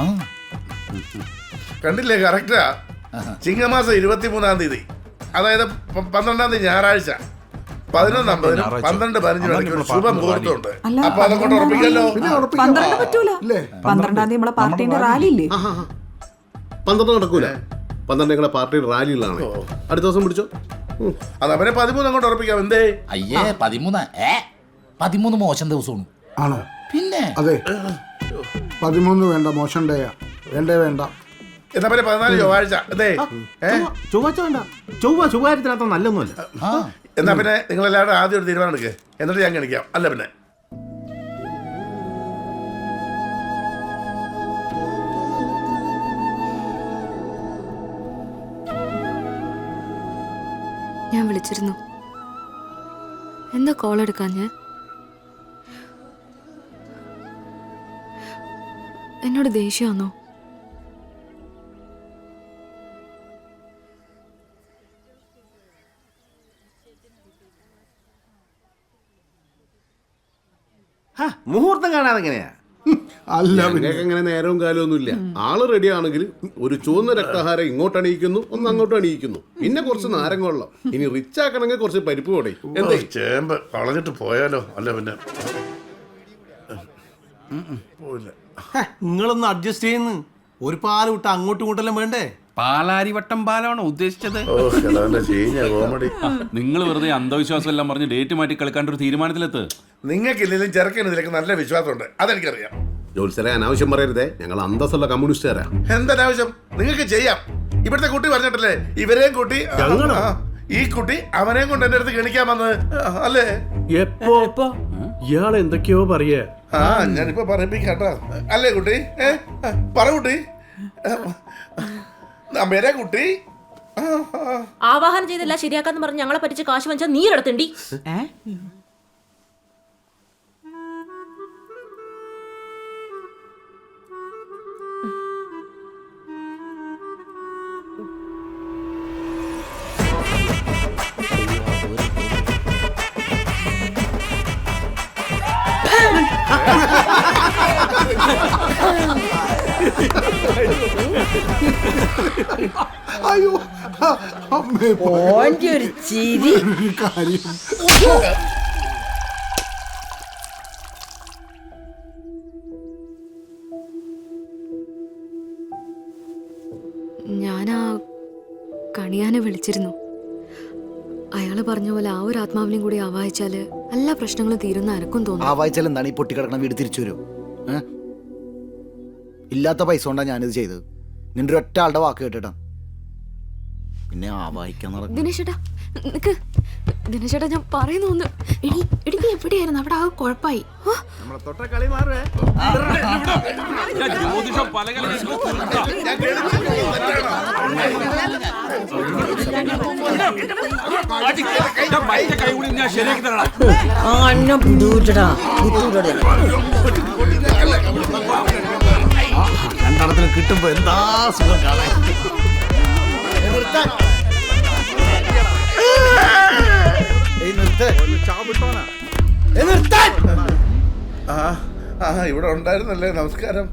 ആ. കണ്ടില്ലേ കറക്റ്റാ? ചിങ്ങമാസം ഇരുപത്തി മൂന്നാം തീയതി. അതായത് പന്ത്രണ്ടാം തീയതി ഞായറാഴ്ച. പതിനൊന്നാം പതിനും. പന്ത്രണ്ട് ശുഭ മുഹൂർത്തമുണ്ട്. അല്ല, അപ്പൊ അതങ്ങോട്ട് ഉറപ്പിക്കല്ലോ പിന്നെ പന്ത്രണ്ട് പറ്റൂല. ഇല്ലേ? പന്ത്രണ്ടാം തീയതി നമ്മളെ പാർട്ടിന്റെ റാലി ഇല്ലേ പന്ത്രണ്ട് നടക്കൂല. പന്ത്രണ്ട് പാർട്ടിയുടെ റാലിയിലാണ്. അടുത്ത ദിവസം പിടിച്ചോ. അത് അവനെ പതിമൂന്ന് അങ്ങോട്ട് ഉറപ്പിക്കാം. എന്തേ? അയ്യേ പതിമൂന്ന്. ഏ പതിമൂന്ന് മോശം ദിവസമാണ്. ആണോ? പിന്നെ? അതെ. പതിമൂന്ന് വേണ്ട മോശം ഡേയാ വേണ്ടേ വേണ്ട. എന്നാ പിന്നെ പതിനാല് ചൊവ്വാഴ്ച. എന്തേ ഏ? ചൊവ്വാഴ്ച വേണ്ട. ചൊവ്വ ചൊവ്വായിരത്തിനകത്ത് നല്ലൊന്നുമല്ല. എന്നാ പിന്നെ നിങ്ങൾ എല്ലാവരും ആദ്യം ഒരു തീരുമാനം എടുക്കുക എന്നിട്ട് ഞാൻ കാണിക്കാം. അല്ല പിന്നെ. ഞാൻ വിളിച്ചിരുന്നു. എന്താ കോൾ എടുക്കാഞ്ഞ്? എന്നോട് ദേഷ്യമാണോ മുഹൂർത്തം കാണാതെ എങ്ങനെയാ? അല്ല പിന്നെ. അങ്ങനെ നേരവും കാലവും ഒന്നുമില്ല. ആൾ റെഡി ആണെങ്കിൽ ഒരു ചുവന്ന രക്തഹാരം ഇങ്ങോട്ട് അണിയിക്കുന്നു ഒന്ന് അങ്ങോട്ട് അണിയിക്കുന്നു. പിന്നെ കുറച്ച് നാരങ്ങ വെള്ളം. ഇനി റിച്ച് ആക്കണമെങ്കിൽ കുറച്ച് പരിപ്പ് പൊടി. എന്തേ? ചേമ്പ് കളഞ്ഞിട്ട് പോയാലോ? അല്ല പിന്നെ. പോയില്ല. നിങ്ങളൊന്ന് അഡ്ജസ്റ്റ് ചെയ്യുന്നു. ഒരു പാൽ വിട്ട് അങ്ങോട്ടും ഇങ്ങോട്ടെല്ലാം വേണ്ടേ? പാലാരി വട്ടം പാലാണോ ഉദ്ദേശിച്ചത്. കോമഡി. നിങ്ങൾ വെറുതെ അന്ധവിശ്വാസം എല്ലാം പറഞ്ഞ് ഡേറ്റ് മാറ്റി കളിക്കാണ്ട് ഒരു തീരുമാനത്തിലെത്ത്. നിങ്ങൾക്കില്ലെങ്കിലും ചെറുക്കന് ഇതിലേക്ക് നല്ല വിശ്വാസമുണ്ട്. അതെനിക്കറിയാം. ജോത്സരെ അനാവശ്യം പറയരുതേ. ഞങ്ങൾ അന്തസ്സുള്ള കമ്മ്യൂണിസ്റ്റുകാരാ. എന്തൊരാവശ്യം നിങ്ങൾക്ക് ചെയ്യാം. ഇവിടുത്തെ കുട്ടി പറഞ്ഞിട്ടല്ലേ? ഇവരെയും കൂട്ടി ഈ കുട്ടി അവനെയും കൊണ്ട് എന്റെ അടുത്ത് ഗണിക്കാൻ വന്നത് അല്ലേ? അല്ലേ എപ്പോ? ഇയാൾ എന്തൊക്കെയോ പറയേ. ആ ഞാനിപ്പോ പറയിപ്പിക്കാട്ടാ. അല്ലേ കുട്ടി? ഏ പറ കുട്ടി. അമ്മേരാ കുട്ടി. ആവാഹനം ചെയ്തില്ല ശരിയാക്കാന്ന് പറഞ്ഞ് ഞങ്ങളെ പറ്റിച്ച് കാശ് വാങ്ങിച്ചാൽ നീ അയ്യോ അമ്മേ ഓന്റെ ഒരു ചിരി ഒരു കാര്യം ഞാൻ ആ കണിയാനെ വിളിച്ചിരുന്നു. അയാൾ പറഞ്ഞ പോലെ ആ ഒരു ആത്മാവിനെയും കൂടി ആവാഹിച്ചാൽ എല്ലാ പ്രശ്നങ്ങളും തീരുന്ന ആർക്കും തോന്നും. ആവാഹിച്ചാൽ വായിച്ചാൽ എന്താണ് ഈ പൊട്ടിക്കിടക്കണ വീട് തിരിച്ചു വരും? ഇല്ലാത്ത പൈസ കൊണ്ടാണ് ഞാനിത് ചെയ്തത്. നിന്റെ ഒറ്റ ആളുടെ വാക്ക് കേട്ടിട്ടാ. പിന്നെ ആവാഹിക്കാൻ നടക്കും ദിനേശേട്ടാ നിക്ക്. ദിനേശേട്ടാ ഞാൻ പറയുന്നു ഒന്ന് എടി എടി നീ എവിടെയായിരുന്നു? അവിടെ ആ കുഴപ്പമായി ജ്യോതിഷം പല കൈ കൂടി ഞാൻ ശരിയാക്കി തരണം ആ അന്നെ കിട്ടുമ്പോ എന്താ സുഖം കാണാൻ? ഇവിടെ ഉണ്ടായിരുന്നല്ലേ നമസ്കാരം.